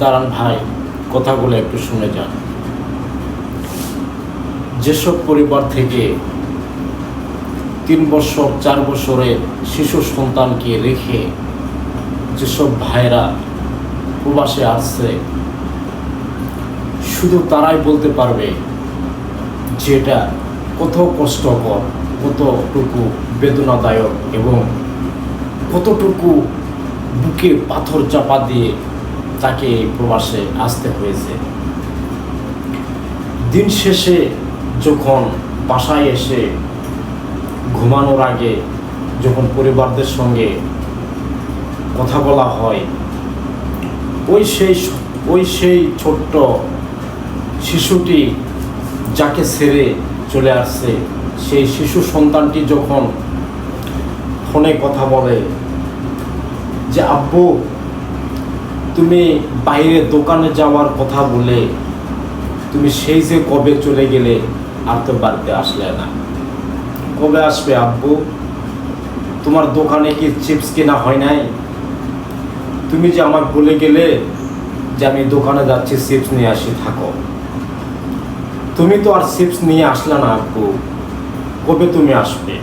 দাঁড়ান ভাই, কথাগুলো একটু শুনে যান। যেসব পরিবার থেকে তিন বছর, চার বছরের শিশু সন্তানকে রেখে যেসব ভাইরা প্রবাসে আসছে, শুধু তারাই বলতে পারবে যে এটা কত কষ্টকর, কতটুকু বেদনাদায়ক এবং কতটুকু বুকে পাথর চাপা দিয়ে তাকে প্রবাসে আসতে হয়েছে। দিন শেষে যখন বাসায় এসে ঘুমানোর আগে যখন পরিবারদের সঙ্গে কথা বলা হয়, ওই সেই ওই সেই ছোট্ট শিশুটি যাকে ছেড়ে চলে আসছে, সেই শিশু সন্তানটি যখন ফোনে কথা বলে যে, আব্বু তুমি বাইরে দোকানে যাওয়ার কথা বলে তুমি সেই যে কবে চলে গেলে আর তো বাড়িতে আসলে না। কবে আসবে আব্বু? তোমার দোকানে কি চিপস কেনা হয় নাই? তুমি যে আমার বলে গেলে যে আমি দোকানে যাচ্ছি, চিপস নিয়ে আসি, থাকো। তুমি তো আর চিপস নিয়ে আসলে না আব্বু। কবে তুমি আসবে?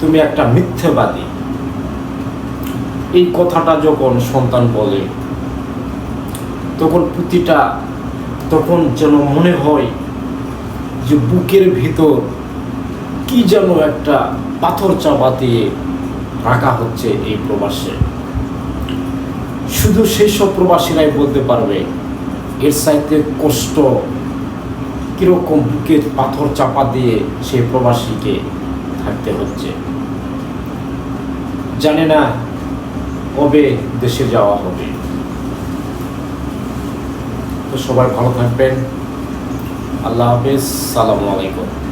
তুমি একটা মিথ্যেবাদী। এই কথাটা যখন সন্তান বলে তখন প্রতিটা, তখন যেন মনে হয় যে বুকের ভিতর কি যেন একটা পাথর চাপা দিয়ে রাখা হচ্ছে এই প্রবাসে। শুধু সেই সব প্রবাসীরাই বলতে পারবে, এর সাইতে কষ্ট কীরকম বুকে পাথর চাপা দিয়ে সেই প্রবাসীকে থাকতে হচ্ছে। জানে না কবে দেশে যাওয়া হবে। সবাই ভালো থাকবেন। আল্লাহ হাফিজ। সালামু আলাইকুম।